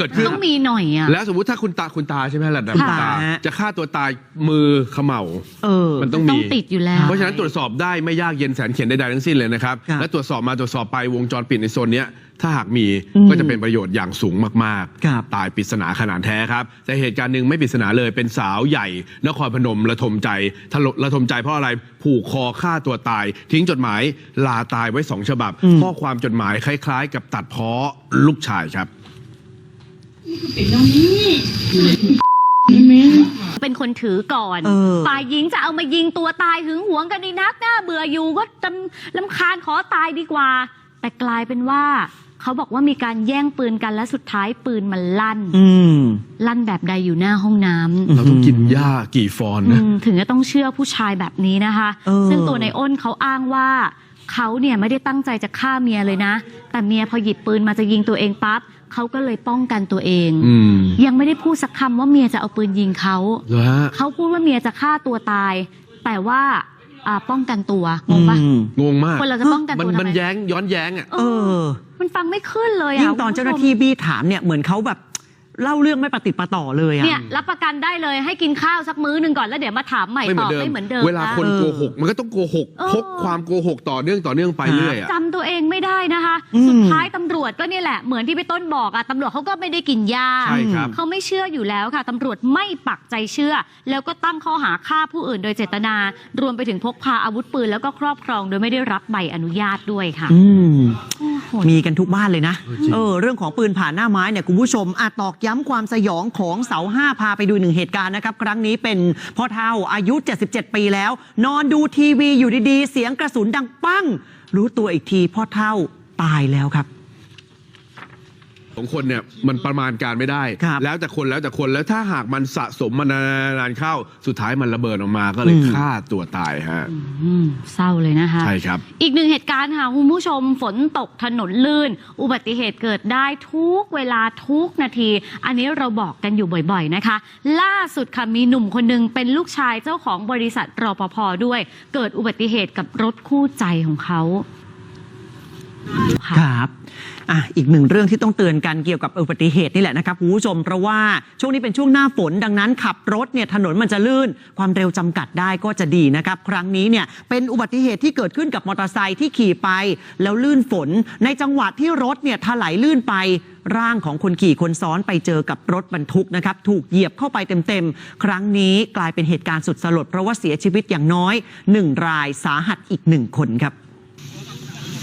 เกิดขึ้น ต้องมีหน่อยอะ แล้วสมมุติถ้าคุณตาคุณตาใช่ไหมระดับค่ะคุณตาจะฆ่าตัวตายมือเขม่าเออมันต้องต้อมีงติดอยู่แล้ว เพราะฉะนั้นตรวจสอบได้ไม่ยากเย็นแสนเขียนใดๆทั้งสิ้นเลยนะครับครับและตรวจสอบมาตรวจสอบไปวงจรปิดในโซนเนี้ยถ้าหากมีอืมก็จะเป็นประโยชน์อย่างสูงมากครับตายปริศนาขนาดแท้ครับ แต่เหตุการณ์หนึ่งไม่ปริศนาเลยเป็นสาวใหญ่ นครพนมระทมใจทะลระทมใจเพราะอะไรผูกคอฆ่าตัวตาย ทิ้งจดหมายลาตายไว้สองฉบับ ข้อความจดหมายคล้าย ๆ กับตัดเพ้อลูกชายครับ เป็นคนถือก่อนเออฝ่ายหญิงจะเอามายิงตัวตายหึงหวงกันในนักหน้าเบื่ออยู่ก็จำลำคาญขอตายดีกว่า แต่กลายเป็นว่าเขาบอกว่ามีการแย่งปืนกันและสุดท้ายปืนมันลั่นอืมลั่นแบบใดอยู่หน้าห้องน้ำเราต้องกินหญ้ากี่ฟอนอืนะมถึงจะต้องเชื่อผู้ชายแบบนี้นะคะเออซึ่งตัวในอ้นเขาอ้างว่า เขาเนี่ยไม่ได้ตั้งใจจะฆ่าเมียเลยนะ แต่เมียพอหยิบปืนมาจะยิงตัวเองปั๊บเขาก็เลยป้องกันตัวเอง อืม ยังไม่ได้พูดสักคำว่าเมียจะเอาปืนยิงเขา เหรอฮะเขาพูดว่าเมียจะฆ่าตัวตาย แต่ว่าอ่าป้องกันตัวงงปะอืมงงมากคนเราจะป้องกันมันตัวทำมันไมแย้งย้อนแย้งอะ เอเอออ มันฟังไม่ขึ้นเลยอะยิ่งตอนเจ้าหน้าที่บี้ถามเนี่ยเหมือนเขาแบบ เล่าเรื่องไม่ปฏิดประต่อเลยอะ เนี่ยรับประกันได้เลยให้กินข้าวสักมื้อหนึ่งก่อนแล้วเดี๋ยวมาถามใหม่ไม่เหตมืออบนเดิม ไม่เหมือนเดิมเวลาคนนะโกหก มันก็ต้องโกหกเออ พกความโกหกต่อเนื่องต่อเนื่องไปเรื่อยอะจำตัวเองไม่ได้นะคะ อืม สุดท้ายตำรวจก็เนี่ยแหละเหมือนที่พี่ต้นบอกอะตำรวจเขาก็ไม่ได้กินยา ใช่ครับ เขาไม่เชื่ออยู่แล้วค่ะตำรวจไม่ปักใจเชื่อ แล้วก็ตั้งข้อหาฆ่าผู้อื่นโดยเจตนา รวมไปถึงพกพาอาวุธปืนแล้วก็ครอบครองโดยไม่ได้รับใบอนุญาตด้วยค่ะ อืมโอ้โหมีกันทุกบ้านเลยนะเออจริงเออ เรื่องของปืนผ่านหน้าไม้เนี่ยคุณผู้ชมอาตอกย้ำความสยองของเสาห้าพาไปดูหนึ่งเหตุการณ์นะครับ ครั้งนี้เป็นพ่อเท่าอายุ 77 ปีแล้ว นอนดูทีวีอยู่ดีๆ เสียงกระสุนดังปั้ง รู้ตัวอีกทีพ่อเท่าตายแล้วครับ ของคนเนี่ยมันประมาณการไม่ได้ ครับแล้วแต่คนแล้วแต่คนแล้วถ้าหากมันสะสมมานานๆเข้าสุดท้ายมันระเบิดออกมาก็เลยอืม ฆ่าตัวตายฮะอืมเศร้าเลยนะคะ ใช่ครับ อีกหนึ่งเหตุการณ์ค่ะ คุณผู้ชมฝนตกถนนลื่น อุบัติเหตุเกิดได้ทุกเวลาทุกนาที อันนี้เราบอกกันอยู่บ่อยๆนะคะ ล่าสุดค่ะมีหนุ่มคนหนึงเป็นลูกชายเจ้าของบริษัทรปภด้วย เกิดอุบัติเหตุกับรถคู่ใจของเขาค่ะ ครับอะอีกหนึ่งเรื่องที่ต้องเตือนกันเกี่ยวกับอุบัติเหตุนี่แหละนะครับคุณผู้ชมเพราะว่าช่วงนี้เป็นช่วงหน้าฝนดังนั้นขับรถเนี่ยถนนมันจะลื่น ความเร็วจำกัดได้ก็จะดีนะครับ ครั้งนี้เนี่ยเป็นอุบัติเหตุที่เกิดขึ้นกับมอเตอร์ไซค์ที่ขี่ไป แล้วลื่นฝน ในจังหวะที่รถเนี่ยถลายลื่นไปร่างของคนขี่คนซ้อนไปเจอกับรถบรรทุกนะครับ ถูกเหยียบเข้าไปเต็มๆ ครั้งนี้กลายเป็นเหตุการณ์สุดสลดเพราะว่าเสียชีวิตอย่างน้อยหนึ่งรายสาหัสอีกหนึ่งคนครับ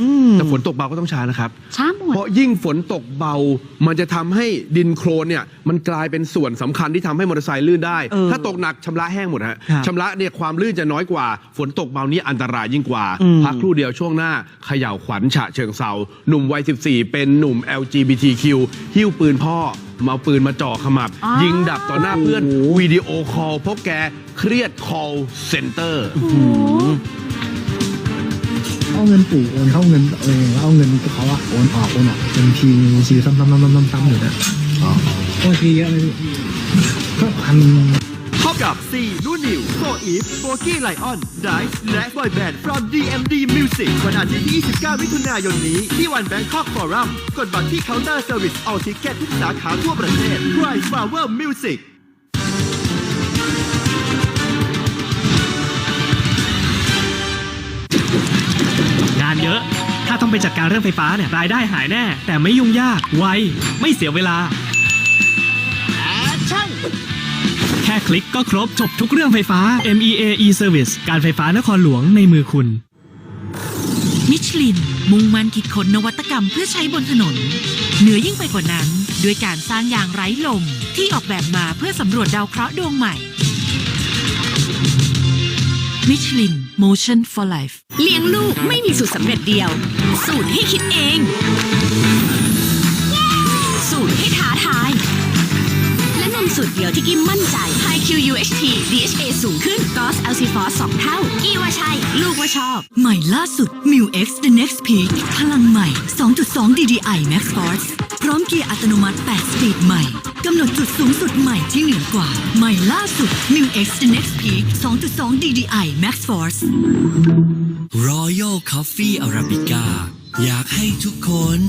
อืม แต่ฝนตกเบาก็ต้องช้านะครับ ช้าหมด เพราะยิ่งฝนตกเบา มันจะทำให้ดินโครนเนี่ย มันกลายเป็นส่วนสำคัญที่ทำให้มอเตอร์ไซค์ลื่นได้ เออถ้าตกหนักชำระแห้งหมดฮะครับชำระเนี่ยความลื่นจะน้อยกว่า ฝนตกเบานี่อันตรายยิ่งกว่า อืม พักครู่เดียวช่วงหน้าเขย่าวขวัญฉะเชิงเซาหนุ่มวัย 14 เป็นหนุ่ม LGBTQ หิ้วปืนพ่อมาเอาปืนมาจ่อขมับอ๋อยิงดับต่อหน้าเพื่อนโอ้โหวิดีโอคอลเพราะแกเครียด call center โอ้โห เอาเงินปู่โอนเข้าเงินเองแล้วเอาเงินเขาอะโอนออกโอนออกเป็นทีบัญชีซ้ำๆๆๆๆอยู่นะอ๋อโอ้ทีเยอะเลยพี่ก็พันพบกับ C นูนิวโฟอีฟโบกี้ไลออนไดส์และบอยแบนด์ from DMD Music วันอาทิตย์ที่29มิถุนายนนี้ ที่วัน Bangkok Forum กดบัตรที่เคาน์เตอร์เซอร์วิสออทิเก็ตทุกสาขาทั่วประเทศ Cry Flower Music งา นเยอะ ถ้าต้องไปจัดการเรื่องไฟฟ้าเนี่ยรายได้หายแน่ แต่ไม่ยุ่งยากไวไม่เสียเวลา แค่คลิกก็ครบจบทุกเรื่องไฟฟ้า MEA e-Service การไฟฟ้านครหลวงในมือคุณ มิชลิน มุ่งมั่นคิดค้นนวัตกรรมเพื่อใช้บนถนน เหนือยิ่งไปกว่านั้น ด้วยการสร้างยางไร้ลมที่ออกแบบมาเพื่อสำรวจดาวเคราะห์ดวงใหม่ มิชลิน Motion for Life เลี้ยงลูกไม่มีสูตรสำเร็จเดียว สูตรให้คิดเอง สูตรให้ท้าทาย และนมสูตรเดียวที่กิมมั่นใจ High Q UHT DHA สูงขึ้น g o s l c f o s 2เท่า กี้ว่าใช่ ลูกว่าชอบ ใหม่ล่าสุด m i w X The Next Peak พลังใหม่ 2.2 DDI Max Force พร้อมเกียร์อัตโนมัติ 8 สปีดใหม่ กำหนดจุดสูงสุดใหม่ที่เหนือกว่า ใหม่ล่าสุด m i w X The Next Peak 2.2 DDI Max Force Royal Coffee Arabica อยากให้ทุกคน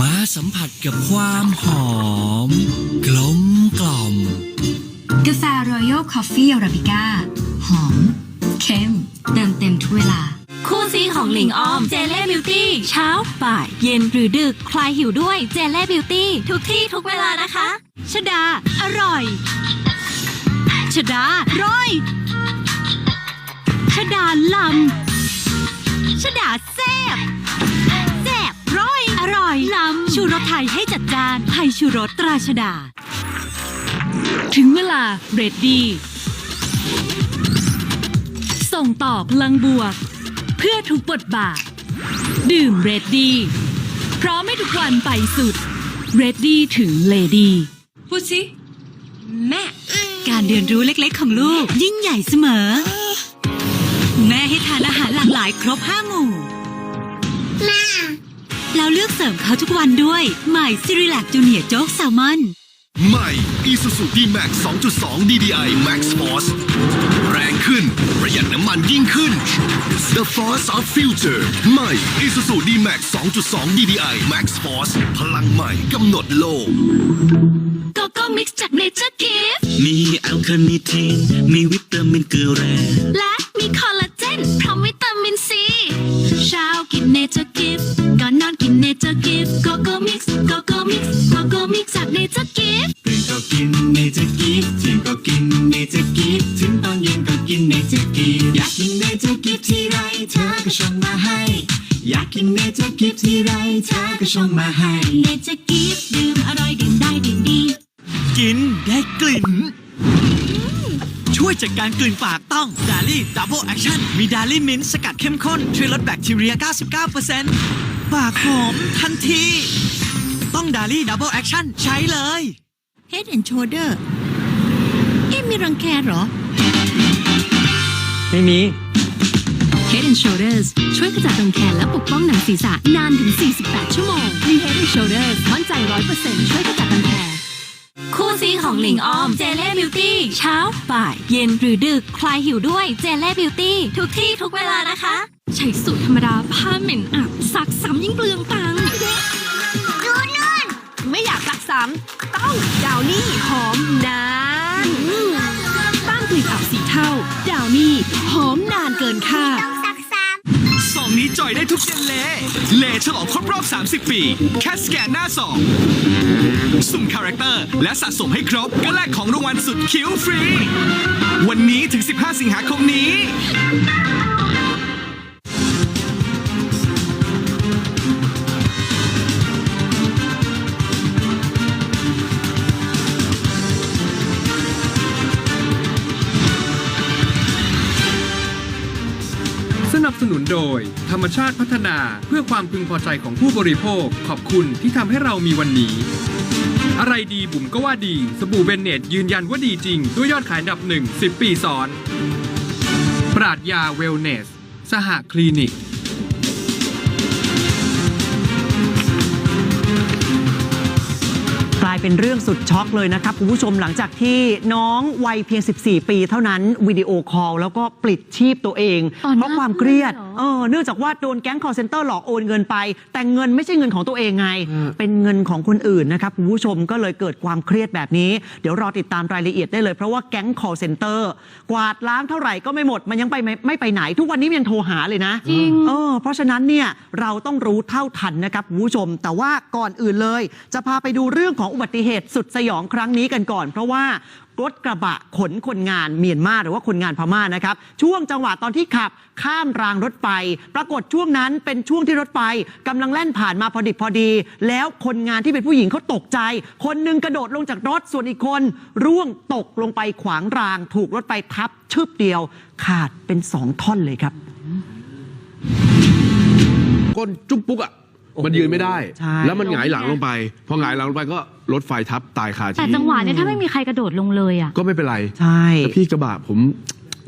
มาสัมผัสกับความหอม กลมกล่อม กาแฟรอยัลคอฟฟี่อาราบิก้าหอม เข้มเติมเต็มทุกเวลา คู่ซีของหลิงออม เจเล่บิวตี้เช้า บ่าย เย็นหรือดึกคลายหิวด้วยเจเล่บิวตี้ทุกที่ทุกเวลานะคะชดา อร่อยชดาร้อยชดาลำชดาแซ่บแซ่บร้อย อร่อย ลำ ชูรสไทยให้จัดจานไทยชูรสตราชดา ถึงเวลาเรดดี ส่งต่อพลังบวก เพื่อทุกบทบาท ดื่มเรดดี้พร้อมให้ทุกวันไปสุด เรดดี้ถึงเลดี้พูดสิแม่ การเรียนรู้เล็กๆของลูก ยิ่งใหญ่เสมอ แม่ให้ทานอาหารหลากหลายครบห้าหมู่แม่แล้วเลือกเสริมเขาทุกวันด้วยใหม่ซิริแลกจูเนียโจ๊กแซลมอน ใหม่ Isuzu D-Max 2.2 DDI Max Force แรงขึ้น ประหยัดน้ำมันยิ่งขึ้น The Force of Future ใหม่ Isuzu D-Max 2.2 DDI Max Force พลังใหม่กำหนดโลกโกโก้มิกซ์จากเนเจอร์กิฟมีแอลคาเนิทีนมีวิตามินเกลือแร่และมีคอลลาเจนพร้อม ชงมาให้เนเจอร์กิฟดื่มอร่อยดื่มได้ดื่มดีกินได้กลิ่น ช่วยจัดการกลิ่นปากต้องดาลี่ดับเบิลแอคชั่นมีดาลี่มินต์สกัดเข้มข้น ช่วยลดแบคทีเรีย 99%ปากหอมทันที ต้องดาลี่ดับเบิลแอคชั่นใช้เลย Head and Shoulder เอ๊ะมีรังแคเหรอ ไม่มี Head and Shoulders ช่วยขจัดรังแคและปกป้องหนังศีรษะนานถึง 48 ชั่วโมงมี Head and Shoulders มั่นใจ 100%ช่วยขจัดรังแคคู่ซีของหลิงออม เจเล่บิวตี้เช้า บ่าย เย็นหรือดึก คลายหิวด้วยเจเล่บิวตี้ทุกที่ทุกเวลานะคะ ใช้สูตรธรรมดาผ้าเหม็นอับซักซ้ำยิ่งเปลืองตังค์ดูนู่นไม่อยากซักซ้ำต้องดาวนี่หอมนานต้านกลิ่นอับสีเท่าดาวนี่หอมนานเกินคาดสอง นี้จอยได้ทุกเจนเลเลฉลองครบรอบ 30 ปี แค่สแกนหน้าสองสุ่มคาแรคเตอร์ และสะสมให้ครบก็แลกของรางวัลสุดคิ้วฟรี วันนี้ถึง 15 สิงหาคมนี้ โดย ธรรมชาติพัฒนาเพื่อความพึงพอใจของผู้บริโภค ขอบคุณที่ทำให้เรามีวันนี้ อะไรดีบุ๋มก็ว่าดี สบู่เบนเนตยืนยันว่าดีจริง ด้วยยอดขายอันดับหนึ่ง10 ปีซ้อน ปราดยาเวลเนส สหคลินิกายเป็นเรื่องสุดช็อกเลยนะครับคุณผู้ชมหลังจากที่น้องวัยเพียง 14 ปีเท่านั้นวิดีโอคอลแล้วก็ปลิดชีพตัวเองต่อหเพน้าราะความเครียดเพื่อนเหรอ เออเนื่องจากว่าโดนแก๊ง call center หลอกโอนเงินไป แต่เงินไม่ใช่เงินของตัวเองไง เป็นเงินของคนอื่นนะครับคุณผู้ชมก็เลยเกิดความเครียดแบบนี้ เดี๋ยวรอติดตามรายละเอียดได้เลยเพราะว่าแก๊ง call center กวาดล้างเท่าไหร่ก็ไม่หมดมันยังไปไม่ไม่ไปไหน ทุกวันนี้มันยังโทรหาเลยนะ จริง เออเพราะฉะนั้นเนี่ยเราต้องรู้เท่าทันนะครับคุณผู้ชม แต่ว่าก่อนอื่นเลย จะพาไปดูเรื่องของอุบัติติเหตุสุดสยองครั้งนี้กันก่อน เพราะว่ารถกระบะขนคนงานเมียนมาหรือว่าคนงานพม่านะครับ ช่วงจังหวะตอนที่ขับข้ามรางรถไฟปรากฏช่วงนั้นเป็นช่วงที่รถไฟกำลังแล่นผ่านมาพอดิบพอดี แล้วคนงานที่เป็นผู้หญิงเขาตกใจ คนหนึงกระโดดลงจากรถส่วนอีกคน ร่วงตกลงไปขวางราง ถูกรถไฟทับชึบเดียว ขาดเป็นสองท่อนเลยครับก้นจุ๊บปุ๊กอะ มันยืนไม่ได้ ใช่ แล้วมันหงายหลังลงไป พอหงายหลังลงไปก็รถไฟทับตายคาแต่ที่จังหวะเนี้ยถ้าไม่มีใครกระโดดลงเลยอะ ก็ไม่เป็นไรใช่ แต่พี่กระบะผม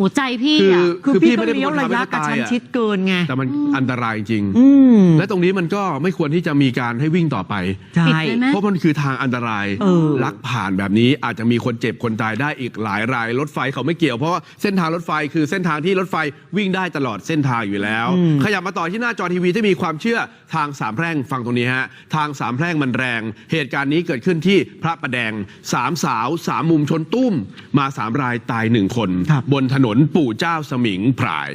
หัวใจพี่คืออะคือคือพี่พี่ก็ไม่ได้เป็นเลี้ยควนระทำให้ยะเขากระตายชั้นอะชิดเกินไง แต่มันอันตรายจริง อืมและตรงนี้มันก็ไม่ควรที่จะมีการให้วิ่งต่อไป ใช่ ปิดเลยไหม เพราะมันคือทางอันตราย เออ ลักผ่านแบบนี้อาจจะมีคนเจ็บคนตายได้อีกหลายราย รถไฟเขาไม่เกี่ยวเพราะว่าเส้นทางรถไฟคือเส้นทางที่รถไฟวิ่งได้ตลอดเส้นทางอยู่แล้ว ขยับมาต่อที่หน้าจอทีวีที่มีความเชื่อทางสามแพร่งฟังตรงนี้ฮะ ทางสามแพร่งมันแรง เหตุการณ์นี้เกิดขึ้นที่พระประแดงสามสาวสามมุมชนตุ้มมาสามรายตายหนึ่งคน ครับ บนถนนปู่เจ้าสมิงพราย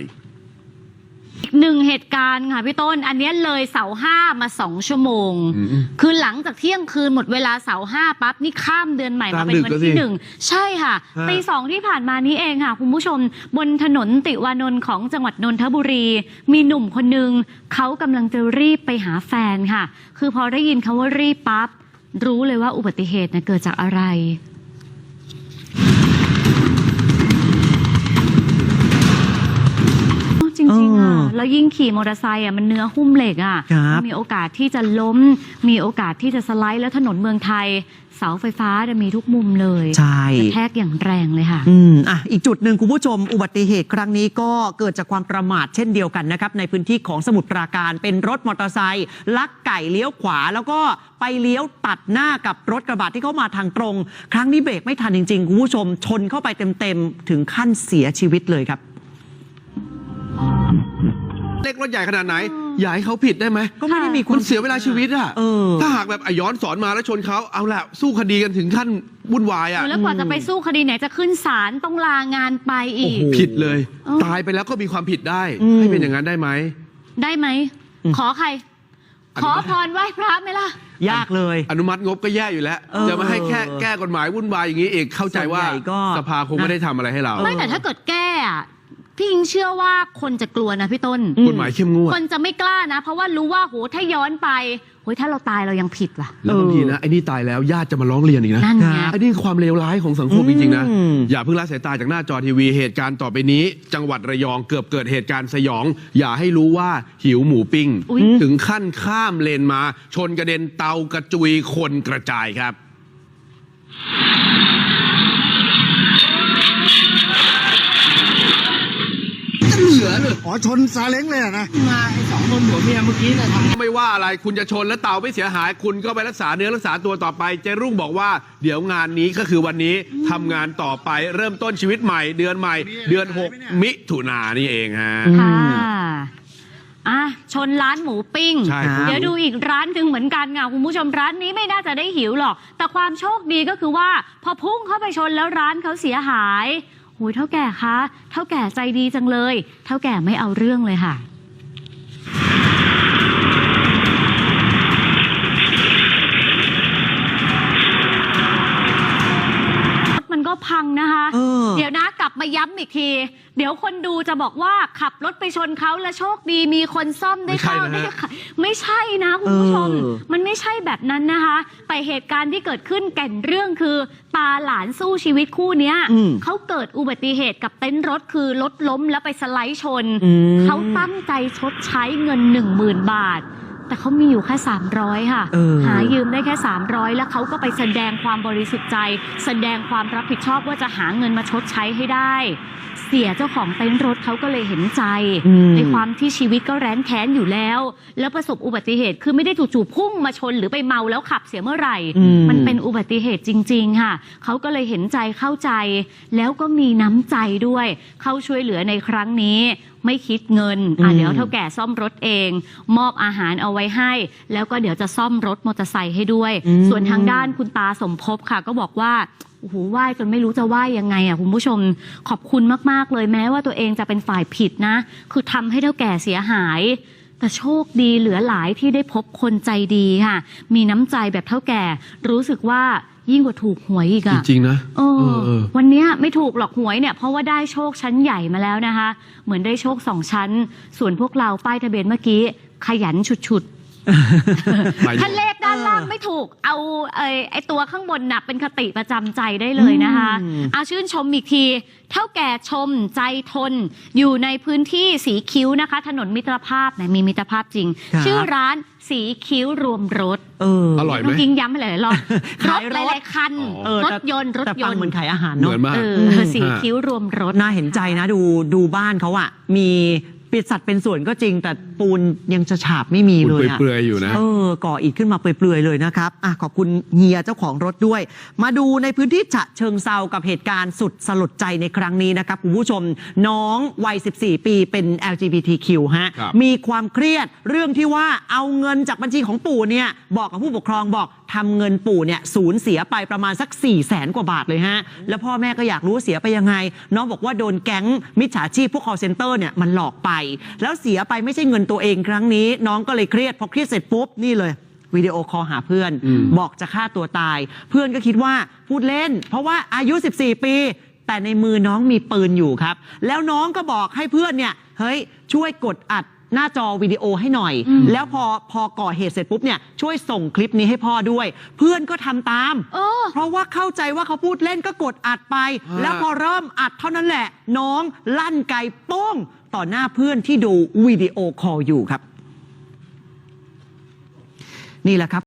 อีกหนึ่งเหตุการณ์ค่ะพี่ต้น อันเนี้ยเลยเสาห้ามาสองชั่วโมง อืมคือหลังจากเที่ยงคืนหมดเวลาเสาห้าปั๊บนี่ข้ามเดือนใหม่มาเป็นวันกลางดึกแล้วสิที่หนึ่งใช่ค่ะฮะ ตีสองที่ผ่านมานี้เองค่ะ คุณผู้ชม บนถนนติวานนท์ของจังหวัดนนทบุรี มีหนุ่มคนหนึ่งเขากำลังจะรีบไปหาแฟนค่ะ คือพอได้ยินคาว่ารีบปั๊บรู้เลยว่าอุบัติเหตุเนะเกิดจากอะไร จริงๆอะเออแล้วยิ่งขี่มอเตอร์ไซค์อะมันเนื้อหุ้มเหล็กอะครับมันมีโอกาสที่จะล้ม มีโอกาสที่จะสไลด์แล้วถนนเมืองไทย เสาไฟฟ้าจะมีทุกมุมเลยใช่ กระแทกอย่างแรงเลยค่ะ อืมอะอีกจุดหนึ่งคุณผู้ชม อุบัติเหตุครั้งนี้ก็เกิดจากความประมาทเช่นเดียวกันนะครับ ในพื้นที่ของสมุทรปราการเป็นรถมอเตอร์ไซค์ลักไก่เลี้ยวขวา แล้วก็ไปเลี้ยวตัดหน้ากับรถกระบะที่เข้ามาทางตรง ครั้งนี้เบรกไม่ทันจริงๆคุณผู้ชม ชนเข้าไปเต็มๆถึงขั้นเสียชีวิตเลยครับ เล็กรถใหญ่ขนาดไหน อย่าให้เขาผิดได้ไหมก็ไม่ได้มีคมันนเสียเวลาชีวิตอะเออ ถ้าหากแบบอะย้อนสอนมาแล้วชนเขาเอาละสู้คดีกันถึงขั้นวุ่นวายอะแล้วกว่าจะไปสู้คดีไหนจะขึ้นศาลต้องลางานไปอีก โอ้โห ผิดเลย เออ ตายไปแล้วก็มีความผิดได้ อืม ให้เป็นอย่างนั้นได้ไหม ได้ไหม ขอใครอนุขอมัติพรไหว้พระไหมล่ะ ยากเลย อนุมัติงบก็แย่อยู่แล้ว เออจะมาให้แค่แก้กฎหมายวุ่นวายอย่างนี้อีกเข้าใจว่าส่วนใหญ่ก็สภาคงไม่ได้ทำอะไรให้เรา ไม่แต่ถ้าเกิดแก้อะ พี่ยิงเชื่อว่าคนจะกลัวนะพี่ต้น กฎหมายเข้มงวด คนจะไม่กล้านะ เพราะว่ารู้ว่าโหถ้าย้อนไปโหถ้าเราตายเรายังผิดว่ะ แล้วบางทีนะไอ้นี่ตายแล้วญาติจะมาร้องเรียนอีกนะนั่นไง ไอ้นี่ความเลวร้ายของสังคมจริงๆนะอืมอย่าเพิ่งละสายตาจากหน้าจอทีวีเหตุการณ์ต่อไปนี้ จังหวัดระยองเกือบเกิดเหตุการณ์สยอง อย่าให้รู้ว่าหิวหมูปิ้งอุ๊ยถึงขั้นข้ามเลนมา ชนกระเด็นเตากระจุยคนกระจายครับ อ๋อชนซาเล้งเลยอะนะไม่ว่าอะไรคุณจะชนและเตาไม่เสียหาย คุณก็ไปรักษาเนื้อรักษาตัวต่อไปเจรุ่งบอกว่า เดี๋ยวงานนี้ก็คือวันนี้ทำงานต่อไปเริ่มต้นชีวิตใหม่ เดือนใหม่ เดือน 6 มิถุนายนนี่เองฮะค่ะอะชนร้านหมูปิ้งใช่ครับเดี๋ยวดูอีกร้านหนึ่งเหมือนกันค่ะคุณผู้ชมร้านนี้ไม่น่าจะได้หิวหรอก แต่ความโชคดีก็คือว่า พอพุ่งเข้าไปชนแล้วร้านเขาเสียหาย หุยเท่าแก่คะเท่าแก่ใจดีจังเลย เท่าแก่ไม่เอาเรื่องเลยค่ะรถมันก็พังนะคะเออเดี๋ยวนะก ลับมาย้ำอีกที เดี๋ยวคนดูจะบอกว่าขับรถไปชนเขาและโชคดีมีคนซ่อมได้ไม่ใช่เข้านะได้ฮะค่ะไม่ใช่นะคุณผู้ชม เออ มันไม่ใช่แบบนั้นนะคะแต่เหตุการณ์ที่เกิดขึ้นแก่นเรื่องคือตาหลานสู้ชีวิตคู่เนี้ยอืมเขาเกิดอุบัติเหตุกับเต็นท์รถคือรถล้มแล้วไปสไลด์ชน อืม เขาตั้งใจชดใช้เงิน 1 0,000 บาท แต่เขามีอยู่แค่ 300 ค่ะ เออ หายืมได้แค่ 300 แล้วเขาก็ไปแสดงความบริสุทธิ์ใจ แสดงความรับผิดชอบว่าจะหาเงินมาชดใช้ให้ได้ เสียเจ้าของเต็นท์รถเขาก็เลยเห็นใจ อืม ในความที่ชีวิตก็แร้นแค้นอยู่แล้ว แล้วประสบอุบัติเหตุคือไม่ได้จู่ๆพุ่งมาชนหรือไปเมาแล้วขับเสียเมื่อไหร่ อืม มันเป็นอุบัติเหตุจริง ๆ ค่ะ เขาก็เลยเห็นใจเข้าใจ แล้วก็มีน้ำใจด้วย เข้าช่วยเหลือในครั้งนี้ ไม่คิดเงินอะอืมเดี๋ยวเท่าแก่ซ่อมรถเอง มอบอาหารเอาไว้ให้ แล้วก็เดี๋ยวจะซ่อมรถมอเตอร์ไซค์ให้ด้วย ส่วนทางด้านคุณตาสมภพค่ะ ก็บอกว่าโอ้โหไหว้จนไม่รู้จะไหว้ยังไงอะคุณผู้ชมขอบคุณมาก ๆ เลยแม้ว่าตัวเองจะเป็นฝ่ายผิดนะ คือทำให้เท่าแก่เสียหาย แต่โชคดีเหลือหลายที่ได้พบคนใจดีค่ะ มีน้ำใจแบบเท่าแก่รู้สึกว่า ยิ่งกว่าถูกหวยอีกจอะริงๆนะเออเออเออ วันเนี้ยไม่ถูกหรอกหวยเนี่ยเพราะว่าได้โชคชั้นใหญ่มาแล้วนะคะ เหมือนได้โชคสองชั้น ส่วนพวกเราป้ายทะเบียนเมื่อกี้ ขยันฉุดๆหมาย ถึงถ้าเลขด้านล่างไม่ถูก เอาไอ้ไอ้ตัวข้างบนน่ะเป็นคติประจำใจได้เลยนะคะอืมอาชื่นชมอีกที เท่าแก่ชมใจทน อยู่ในพื้นที่สีคิ้วนะคะ ถนนมิตรภาพนะมีมิตรภาพจริง ครับ ชื่อร้านสีคิ้วรวมรถเออ อร่อยไหม น้องกิ้งย้ำไปหลายๆรอบรขายถรถ หลายๆคัน เออรแต่ถยนต์รถแต่ยฟังนต์เหมือนขายอาหารเหเนาะ มือนมาก เอออืมสีคิ้วรวมรถ น่าเห็นใจนะ ดูดูบ้านเขาอะมี ปิดสัตว์เป็นส่วนก็จริง แต่ปูนยังจะฉาบไม่มีคุณเลยอะเปลือยๆอยู่นะ เออก่ออิฐขึ้นมาเปลือยๆเลยนะครับอะขอบคุณเฮียเจ้าของรถด้วย มาดูในพื้นที่ฉะเชิงเซากับเหตุการณ์สุดสลดใจในครั้งนี้นะครับคุณผู้ชมน้องวัย 14 ปีเป็น LGBTQ ฮะ ครับ มีความเครียดเรื่องที่ว่าเอาเงินจากบัญชีของปู่เนี่ยบอกกับผู้ปกครองบอกทำเงินปู่เนี่ยสูญเสียไปประมาณสัก4 0 0แสนกว่าบาทเลยฮะ แล้วพ่อแม่ก็อยากรู้ว่าเสียไปยังไง น้องบอกว่าโดนแก๊งมิจฉาชีพพวก call center เนี่ยมันหลอกไป แล้วเสียไปไม่ใช่เงินตัวเองครั้งนี้ น้องก็เลยเครียดพอเครียดเสร็จปุ๊บนี่เลยวิดีโอคอลหาเพื่อนอืมบอกจะฆ่าตัวตาย เพื่อนก็คิดว่าพูดเล่น เพราะว่าอายุ 14 ปี แต่ในมือน้องมีปืนอยู่ครับ แล้วน้องก็บอกให้เพื่อนเนี่ยเฮ้ยช่วยกดอัด หน้าจอวิดีโอให้หน่อย แล้วพอพอก่อเหตุเสร็จปุ๊บเนี่ยช่วยส่งคลิปนี้ให้พ่อด้วย เพื่อนก็ทำตาม เออ เพราะว่าเข้าใจว่าเขาพูดเล่นก็กดอัดไป อ่า แล้วพอเริ่มอัดเท่านั้นแหละ น้องลั่นไกโป้ง ต่อหน้าเพื่อนที่ดูวิดีโอคอลอยู่ครับ นี่แหละครับ